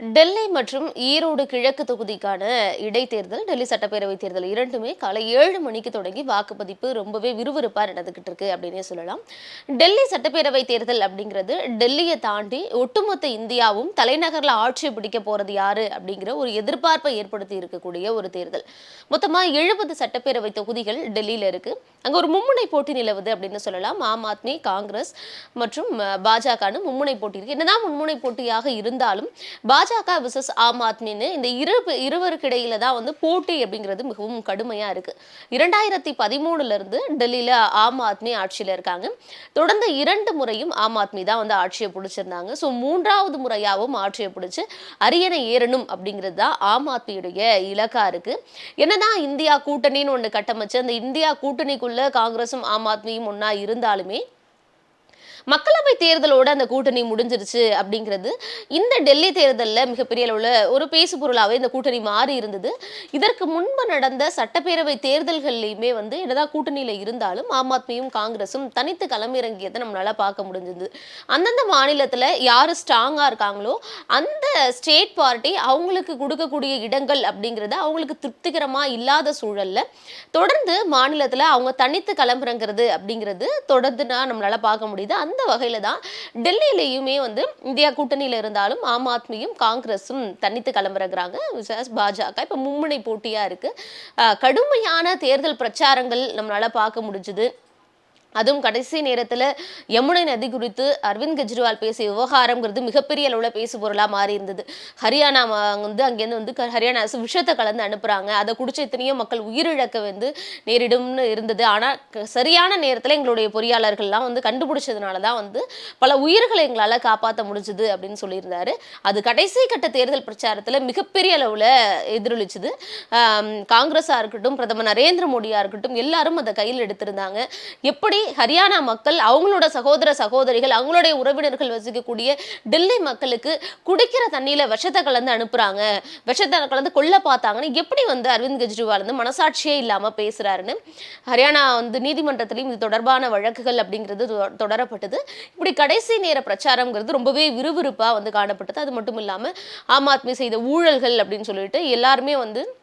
டெல்லி மற்றும் ஈரோடு கிழக்கு தொகுதிக்கான இடைத்தேர்தல் டெல்லி சட்டப்பேரவை தேர்தல் இரண்டுமே காலை ஏழு மணிக்கு தொடங்கி வாக்குப்பதிப்பு ரொம்பவே விறுவிறுப்பாக நடந்துகிட்டு இருக்கு அப்படின்னே சொல்லலாம். டெல்லி சட்டப்பேரவை தேர்தல் அப்படிங்கிறது டெல்லியை தாண்டி ஒட்டுமொத்த இந்தியாவும் தலைநகரில் ஆட்சி பிடிக்க போறது யாரு அப்படிங்கிற ஒரு எதிர்பார்ப்பை ஏற்படுத்தி இருக்கக்கூடிய ஒரு தேர்தல். மொத்தமாக எழுபது சட்டப்பேரவை தொகுதிகள் டெல்லியில் இருக்கு. அங்கே ஒரு மும்முனை போட்டி நிலவுது அப்படின்னு சொல்லலாம். ஆம் ஆத்மி காங்கிரஸ் மற்றும் பாஜகன்னு மும்முனை போட்டி இருக்கு. என்னதான் மும்முனை போட்டியாக இருந்தாலும் பாஜக விசஸ் ஆம் ஆத்மின்னு இந்த இரு இருவருக்கு இடையில தான் வந்து போட்டி அப்படிங்கிறது மிகவும் கடுமையா இருக்கு. இரண்டாயிரத்தி பதிமூணுல இருந்து டெல்லியில ஆம் ஆத்மி ஆட்சியில இருக்காங்க. தொடர்ந்து இரண்டு முறையும் ஆம் ஆத்மி தான் வந்து ஆட்சியை பிடிச்சிருந்தாங்க. ஸோ மூன்றாவது முறையாகவும் ஆட்சியை பிடிச்சி அரியணை ஏறணும் அப்படிங்கிறது தான் ஆம் ஆத்மியுடைய இலக்கா இருக்கு. என்னதான் இந்தியா கூட்டணின்னு ஒன்று கட்டமைச்சு அந்த இந்தியா கூட்டணிக்குள்ள காங்கிரஸும் ஆம் ஆத்மியும் ஒன்னா இருந்தாலுமே மக்களவை தேர்தலோட அந்த கூட்டணி முடிஞ்சிருச்சு அப்படிங்கிறது இந்த டெல்லி தேர்தலில் மிகப்பெரிய அளவில் ஒரு பேசு பொருளாகவே இந்த கூட்டணி மாறி இருந்தது. இதற்கு முன்பு நடந்த சட்டப்பேரவை தேர்தல்கள்லையுமே வந்து என்னதான் கூட்டணியில் இருந்தாலும் ஆம் ஆத்மியும் காங்கிரஸும் தனித்து களமிறங்கியதை நம்மளால பார்க்க முடிஞ்சது. அந்தந்த மாநிலத்தில் யார் ஸ்ட்ராங்காக இருக்காங்களோ அந்த ஸ்டேட் பார்ட்டி அவங்களுக்கு கொடுக்கக்கூடிய இடங்கள் அப்படிங்கிறது அவங்களுக்கு திருப்திகரமாக இல்லாத சூழலில் தொடர்ந்து மாநிலத்தில் அவங்க தனித்து களமிறங்கிறது அப்படிங்கிறது தொடர்ந்து நான் நம்மளால பார்க்க முடியுது. அந்த வகையில தான் டெல்லியிலையுமே வந்து இந்தியா கூட்டணியில இருந்தாலும் ஆம் ஆத்மியும் காங்கிரஸும் தனித்து கிளம்புறாங்க பாஜக. இப்போ மும்முனை போட்டியா இருக்கு. கடுமையான தேர்தல் பிரச்சாரங்கள் நம்மளால பார்க்க முடிஞ்சுது. அதுவும் கடைசி நேரத்தில் யமுனை நதி குறித்து அரவிந்த் கெஜ்ரிவால் பேசிய விவகாரங்கிறது மிகப்பெரிய அளவில் பேசு பொருளாக மாறி இருந்தது. ஹரியானா வந்து அங்கேருந்து வந்து ஹரியானா அரசு விஷத்தை கலந்து அனுப்புகிறாங்க அதை குடிச்ச எத்தனையோ மக்கள் உயிரிழக்க வந்து நேரிடும்னு இருந்தது. ஆனால் சரியான நேரத்தில் எங்களுடைய பொறியாளர்கள்லாம் வந்து கண்டுபிடிச்சதுனால தான் வந்து பல உயிர்களை எங்களால் காப்பாற்ற முடிஞ்சுது அப்படின்னு சொல்லியிருந்தாரு. அது கடைசி கட்ட தேர்தல் பிரச்சாரத்தில் மிகப்பெரிய அளவில் எதிரொலிச்சுது. காங்கிரஸாக இருக்கட்டும் பிரதமர் நரேந்திர மோடியாக இருக்கட்டும் எல்லாரும் அதை கையில் எடுத்திருந்தாங்க. எப்படி ஹரியானா மக்கள் அவங்களோட சகோதர சகோதரிகள் அவங்களுடைய உறவினர்கள் வசிக்கக்கூடிய டெல்லி மக்களுக்கு குடிக்கிற தண்ணியில விஷத்தை கலந்து அனுப்புறாங்க. விஷத்தை கலந்து கொல்ல பார்த்தாங்கன்னு எப்படி வந்து அரவிந்த் கெஜ்ரிவால் வந்து மனசாட்சியே இல்லாம பேசுறாருன்னு ஹரியானா வந்து நீதிமன்றத்திலையும் இது தொடர்பான வழக்குகள் அப்படிங்கிறது தொ- தொடரப்பட்டது. இப்படி கடைசி நேர பிரச்சாரம்ங்கிறது ரொம்பவே விறுவிறுப்பா வந்து காணப்பட்டது. அது மட்டும் இல்லாம ஆம் ஆத்மி செய்த ஊழல்கள் அப்படின்னு சொல்லிட்டு எல்லாருமே வந்து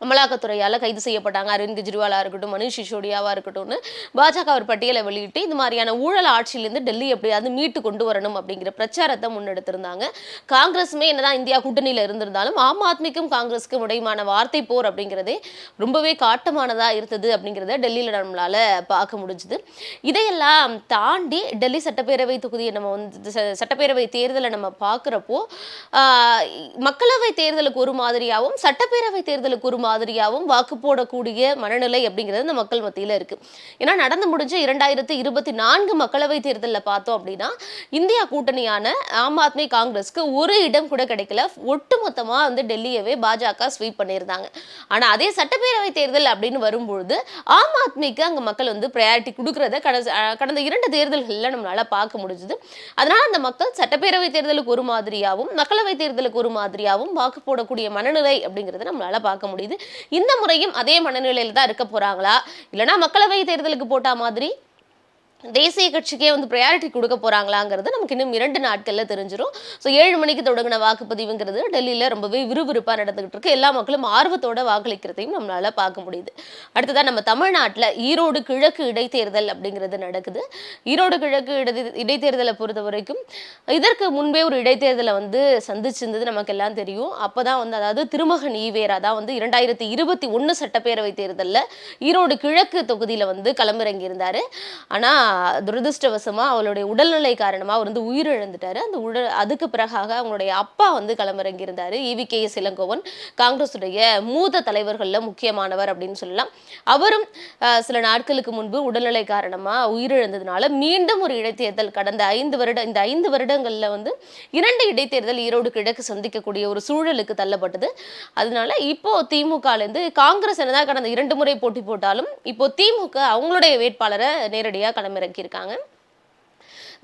அமலாக்கத்துறையால் கைது செய்யப்பட்டாங்க. அரவிந்த் கெஜ்ரிவாலாக இருக்கட்டும் மனுஷ் சிசோடியாவாக இருக்கட்டும்னு பாஜக ஒரு பட்டியலை வெளியிட்டு இந்த மாதிரியான ஊழல் ஆட்சியிலேருந்து டெல்லி எப்படியாவது மீட்டு கொண்டு வரணும் அப்படிங்கிற பிரச்சாரத்தை முன்னெடுத்திருந்தாங்க. காங்கிரஸுமே என்னதான் இந்தியா கூட்டணியில் இருந்திருந்தாலும் ஆம் ஆத்மிக்கும் காங்கிரஸுக்கும் இடையுமான வார்த்தை போர் அப்படிங்கிறதே ரொம்பவே காட்டமானதாக இருந்தது அப்படிங்கிறத டெல்லியில் நம்மளால் பார்க்க முடிஞ்சுது. இதையெல்லாம் தாண்டி டெல்லி சட்டப்பேரவை தொகுதியை நம்ம வந்து ச- சட்டப்பேரவை தேர்தலை நம்ம பார்க்குறப்போ மக்களவை தேர்தலுக்கு ஒரு மாதிரியாகவும் சட்டப்பேரவை தேர்தலுக்கு ஒரு மாதிரியாகவும் வாக்கு போடக்கூடிய மனநிலை அப்படிங்கிறது இந்த மக்கள் மத்தியில் இருக்கு. ஏன்னா நடந்து முடிஞ்ச இரண்டாயிரத்தி இருபத்தி நான்கு மக்களவை தேர்தலில் பார்த்தோம் அப்படின்னா இந்தியா கூட்டணியான ஆம் ஆத்மி காங்கிரஸ்க்கு ஒரு இடம் கூட கிடைக்கல. ஒட்டுமொத்தமா வந்து டெல்லியவே பாஜக ஸ்வீப் பண்ணியிருந்தாங்க. ஆனா அதே சட்டப்பேரவை தேர்தல் அப்படின்னு வரும்பொழுது ஆம் ஆத்மிக்கு அங்க மக்கள் வந்து ப்ரையாரிட்டி கொடுக்கறத கடந்த கடந்த இரண்டு தேர்தல்கள்ல நம்மளால பார்க்க முடிஞ்சுது. அதனால அந்த மக்கள் சட்டப்பேரவை தேர்தலுக்கு ஒரு மாதிரியாகவும் மக்களவை தேர்தலுக்கு ஒரு மாதிரியாகவும் வாக்கு போடக்கூடிய மனநிலை அப்படிங்கறத நம்மளால பார்க்க முடியுது. இந்த முறையும் அதே மனநிலையில் தான் இருக்க போறாங்களா? இல்லைனா மக்களவை தேர்தலுக்கு போட்டா மாதிரி? தேசிய கட்சிக்கே வந்து ப்ரையாரிட்டி கொடுக்க போகிறாங்களாங்கிறது நமக்கு இன்னும் இரண்டு நாட்களில் தெரிஞ்சிடும் ஸோ ஏழு மணிக்கு தொடங்கின வாக்குப்பதிவுங்கிறது டெல்லியில் ரொம்பவே விறுவிறுப்பாக நடந்துகிட்டு இருக்கு. எல்லா மக்களும் ஆர்வத்தோட வாக்களிக்கிறதையும் நம்மளால பார்க்க முடியுது. அடுத்ததாக நம்ம தமிழ்நாட்டில் ஈரோடு கிழக்கு இடைத்தேர்தல் அப்படிங்கிறது நடக்குது. ஈரோடு கிழக்கு இடை இடைத்தேர்தலை பொறுத்த வரைக்கும் இதற்கு முன்பே ஒரு இடைத்தேர்தலை வந்து சந்திச்சிருந்தது நமக்கு எல்லாம் தெரியும். அப்பதான் வந்து அதாவது திருமகன் ஈவேரா தான் வந்து இரண்டாயிரத்தி இருபத்தி ஒன்று சட்டப்பேரவை தேர்தலில் ஈரோடு கிழக்கு தொகுதியில் வந்து களமிறங்கி ஆனால் துரதிருஷ்டவசமாக அவளுடைய உடல்நிலை காரணமாக அவர் வந்து உயிரிழந்துட்டாரு. அந்த உடல் அதுக்கு பிறகாக அவங்களுடைய அப்பா வந்து களமிறங்கியிருந்தார். E V K S Elangovan காங்கிரஸுடைய மூத்த தலைவர்களில் முக்கியமானவர் அப்படின்னு சொல்லலாம். அவரும் சில நாட்களுக்கு முன்பு உடல்நிலை காரணமாக உயிரிழந்ததுனால மீண்டும் ஒரு இடைத்தேர்தல் கடந்த ஐந்து வருட இந்த ஐந்து வருடங்களில் வந்து இரண்டு இடைத்தேர்தல் ஈரோடு கிழக்கு சந்திக்கக்கூடிய ஒரு சூழலுக்கு தள்ளப்பட்டது. அதனால இப்போ திமுகலேருந்து காங்கிரஸ் என்னதான் கடந்த இரண்டு முறை போட்டி போட்டாலும் இப்போ திமுக அவங்களுடைய வேட்பாளரை நேரடியாக களமிறக்கியிருக்காங்க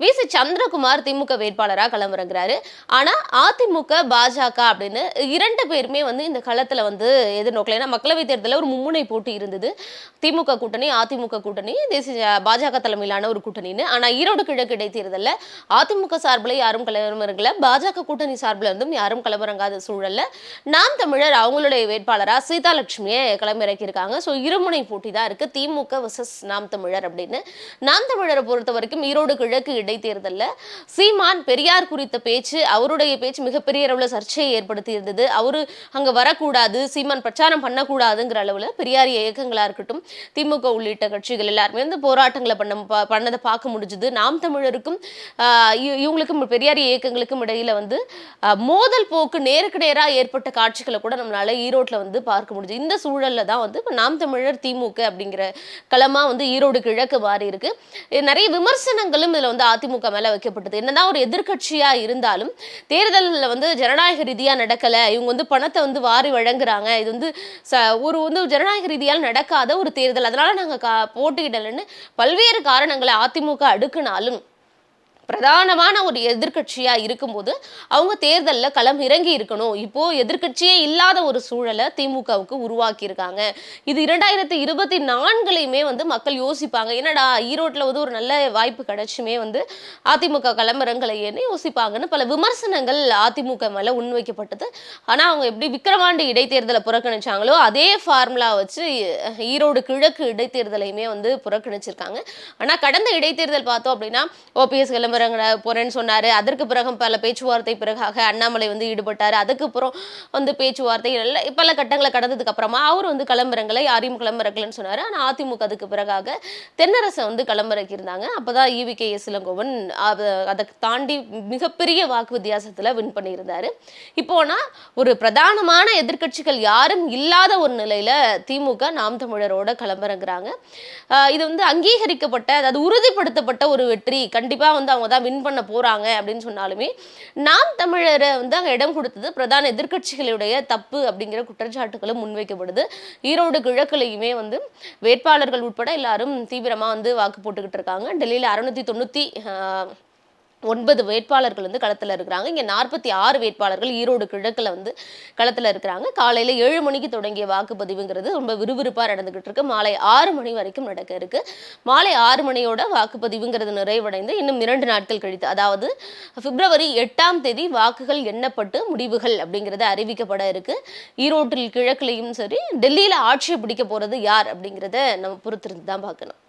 வி. சி. சந்திரகுமார் திமுக வேட்பாளராக களமிறங்குறாரு ஆனால் அதிமுக பாஜக அப்படின்னு இரண்டு பேருமே வந்து இந்த களத்தில் வந்து எதிர்நோக்கல. ஏன்னா மக்களவை தேர்தலில் ஒரு மும்முனை போட்டி இருந்தது. திமுக கூட்டணி அதிமுக கூட்டணி தேசிய பாஜக தலைமையிலான ஒரு கூட்டணின்னு. ஆனால் ஈரோடு கிழக்கு இடைத்தேர்தலில் அதிமுக சார்பில் யாரும் களமிறங்கல பாஜக கூட்டணி சார்பில் இருந்தும் யாரும் களமிறங்காத சூழல்ல நாம் தமிழர் அவங்களுடைய வேட்பாளரா சீதாலட்சுமியை களமிறக்கியிருக்காங்க ஸோ இருமுனை போட்டி தான் இருக்கு. திமுக வர்சஸ் நாம் தமிழர் அப்படின்னு. நாம் தமிழரை பொறுத்த வரைக்கும் ஈரோடு கிழக்கு இடைத்தேர்தலில் சீமான் பெரியார் குறித்த பேச்சு அவருடைய பேச்சு மிகப்பெரிய அளவில் சர்ச்சையை ஏற்படுத்தி இருந்தது அவரு அங்க வரக்கூடாது சீமான் பிரச்சாரம் பண்ணக்கூடாதுங்கிற அளவில் பெரியார் இயக்கங்களா இருக்கட்டும் திமுக உள்ளிட்ட கட்சிகள் எல்லாருமே வந்து போராட்டங்களை பண்ண பண்ணதை பார்க்க முடிஞ்சுது. நாம் தமிழருக்கும் இவங்களுக்கும் பெரியார் இயக்கங்களுக்கும் இடையில வந்து மோதல் போக்கு நேருக்கு நேரா ஏற்பட்ட காட்சிகளை கூட நம்மளால ஈரோட்ல வந்து பார்க்க முடிஞ்சு இந்த சூழல்ல தான் வந்து இப்போ நாம் தமிழர் திமுக அப்படிங்கிற களமா வந்து ஈரோடு கிழக்கு மாறி இருக்கு நிறைய விமர்சனங்களும் இதுல வந்து அதிமுக மேலே வைக்கப்பட்டது. என்னதான் ஒரு எதிர்கட்சியாக இருந்தாலும் தேர்தலில் வந்து ஜனநாயக ரீதியாக நடக்கலை. இவங்க வந்து பணத்தை வந்து வாரி வழங்குறாங்க. இது வந்து ச- ஒரு வந்து ஜனநாயக ரீதியால் நடக்காத ஒரு தேர்தல். அதனால் நாங்கள் கா போட்டியிடலைன்னு பல்வேறு காரணங்களை அதிமுக அடுக்குனாலும் பிரதானமான ஒரு எதிர்கட்சியாக இருக்கும்போது அவங்க தேர்தலில் களம் இறங்கி இருக்கணும். இப்போது எதிர்க்கட்சியே இல்லாத ஒரு சூழலை திமுகவுக்கு உருவாக்கியிருக்காங்க. இது இரண்டாயிரத்தி இருபத்தி நான்குலையுமே வந்து மக்கள் யோசிப்பாங்க. என்னடா ஈரோட்டில் வந்து ஒரு நல்ல வாய்ப்பு கிடச்சுமே வந்து அதிமுக களமிறங்கலையேன்னு யோசிப்பாங்கன்னு பல விமர்சனங்கள் அதிமுக மேலே முன்வைக்கப்பட்டது. ஆனால் அவங்க எப்படி விக்கிரவாண்டி இடைத்தேர்தலை புறக்கணிச்சாங்களோ அதே ஃபார்முலா வச்சு ஈரோடு கிழக்கு இடைத்தேர்தலையுமே வந்து புறக்கணிச்சிருக்காங்க. ஆனால் கடந்த இடைத்தேர்தல் பார்த்தோம் அப்படின்னா ஓபிஎஸ் கிளம்புறங்க போறேன்னு சொன்னார். அதற்கு பிறகு பல பேச்சுவார்த்தை பிறகாக அண்ணாமலை வந்து ஈடுபட்டார். அதுக்கப்புறம் வந்து பேச்சுவார்த்தை எல்லாம் பல கட்டங்களை கடந்ததுக்கு அப்புறமா அவர் வந்து கிளம்புறங்களை யாரையும் கிளம்புறக்கலன்னு சொன்னார். ஆனால் அதிமுக அதுக்கு பிறகாக தென்னரசை வந்து கிளம்புறக்கி இருந்தாங்க அப்பதான் ஈவி கே எஸ் இளங்கோவன் அதை தாண்டி மிகப்பெரிய வாக்கு வித்தியாசத்தில் வின் பண்ணியிருந்தாரு. இப்போனா ஒரு பிரதானமான எதிர்க்கட்சிகள் யாரும் இல்லாத ஒரு நிலையில் திமுக நாம் தமிழரோட கிளம்புறங்கிறாங்க இது வந்து அங்கீகரிக்கப்பட்ட அதாவது உறுதிப்படுத்தப்பட்ட ஒரு வெற்றி. கண்டிப்பாக வந்து அவங்க தான் வின் பண்ண போறாங்க அப்படின்னு சொன்னாலுமே நாம் தமிழரை வந்து அங்க இடம் கொடுத்தது பிரதான எதிர்க்கட்சிகளுடைய தப்பு அப்படிங்கிற குற்றச்சாட்டுகளும் முன்வைக்கப்படுது. ஈரோடு கிழக்குலையுமே வந்து வேட்பாளர்கள் உட்பட எல்லாரும் தீவிரமா வந்து வாக்கு போட்டுக்கிட்டு இருக்காங்க. டெல்லியில் அறுநூத்தி தொண்ணூத்தி ஒன்பது வேட்பாளர்கள் வந்து களத்தில் இருக்கிறாங்க. இங்கே நாற்பத்தி ஆறு வேட்பாளர்கள் ஈரோடு கிழக்கில் வந்து களத்தில் இருக்கிறாங்க. காலையில் ஏழு மணிக்கு தொடங்கிய வாக்குப்பதிவுங்கிறது ரொம்ப விறுவிறுப்பாக நடந்துகிட்டு இருக்கு. மாலை ஆறு மணி வரைக்கும் நடக்க இருக்கு. மாலை ஆறு மணியோட வாக்குப்பதிவுங்கிறது நிறைவடைந்து இன்னும் இரண்டு நாட்கள் கழித்து அதாவது பிப்ரவரி எட்டாம் தேதி வாக்குகள் எண்ணப்பட்டு முடிவுகள் அப்படிங்கிறது அறிவிக்கப்பட இருக்கு. ஈரோட்டில் கிழக்குலையும் சரி டெல்லியில் ஆட்சியை பிடிக்க போகிறது யார் அப்படிங்கிறத நம்ம பொறுத்திருந்து தான் பார்க்கணும்.